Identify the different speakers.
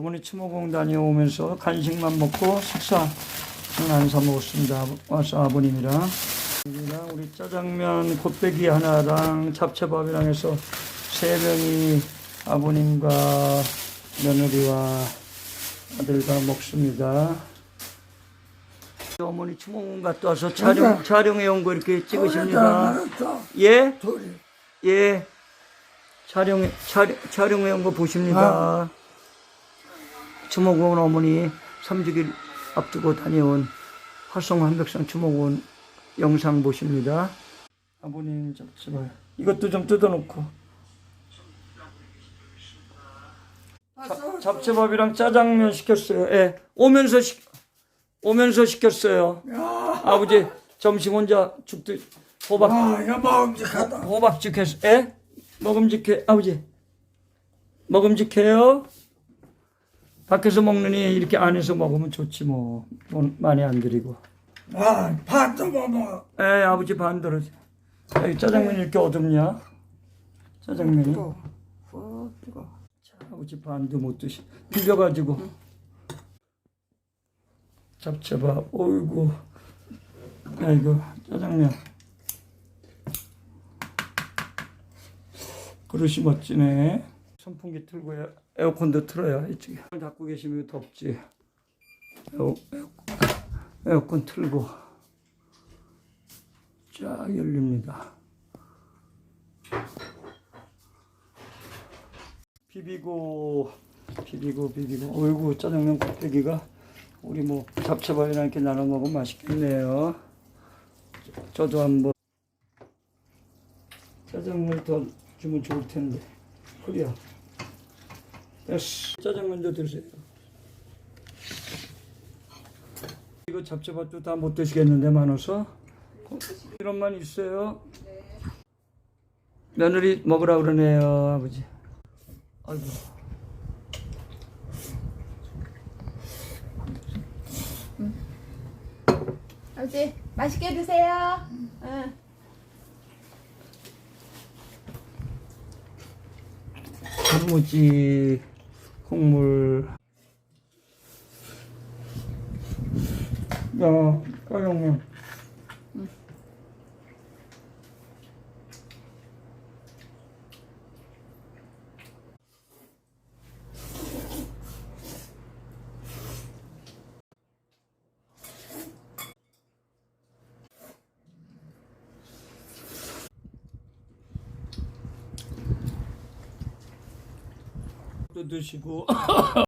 Speaker 1: 어머니 추모공 다녀오면서 간식만 먹고 식사 안사 먹었습니다. 와서 아버님이랑. 우리 짜장면 곱빼기 하나랑 잡채밥이랑 해서 세 명이 아버님과 며느리와 아들과 먹습니다. 어머니 추모공 갔다 와서 촬영, 촬영해 온 거 이렇게 찍으십니다.
Speaker 2: 알았어.
Speaker 1: 예? 예. 촬영, 촬영, 촬영해 온 거 보십니다. 추 모공원 어머니 3주길 앞두고 다녀온 활성 한백상 추모공원 영상 보십니다. 아버님 잡채밥. 이것도 좀 뜯어놓고. 자- 잡채밥이랑 짜장면 시켰어요. 예. 오면서 시, 오면서 시켰어요.
Speaker 2: 야,
Speaker 1: 아버지 점심 혼자 죽도 호박
Speaker 2: 아, 이거 먹음직하다.
Speaker 1: 호박죽해서 에? 먹음직해 아버지 먹음직해요? 밖에서 먹느니 이렇게 안에서 먹으면 좋지 뭐. 돈 많이 안 들이고.
Speaker 2: 아, 밥도 못 먹어.
Speaker 1: 에 아버지 반대로 여기 짜장면이 이렇게 어둡냐? 짜장면이?
Speaker 2: 뜨거. 어, 뜨거.
Speaker 1: 자, 아버지 반도 못 드시 비벼가지고. 잡채밥 어이구. 아이고 짜장면. 그릇이 멋지네 선풍기 틀고 에- 에어컨도 틀어야 이쪽에. 닫고 계시면 덥지. 에어, 에어컨, 에어 컨 틀고 쫙 열립니다. 비비고 비비고 비비고. 어이구 짜장면 곱빼기가 우리 뭐 잡채밥이랑 이렇게 나눠 먹으면 맛있겠네요. 저- 저도 한번 짜장면 더 주면 좋을 텐데. 그래야 됐어 짜장면도 드세요. 이거 잡채밥도 다 못 드시겠는데 많아서 이런만 있어요? 며느리 먹으라 그러네요 아버지. 아이고.
Speaker 3: 아버지 맛있게 드세요. 응.
Speaker 1: 단무지 콩물. 야 짜장면 또 드시고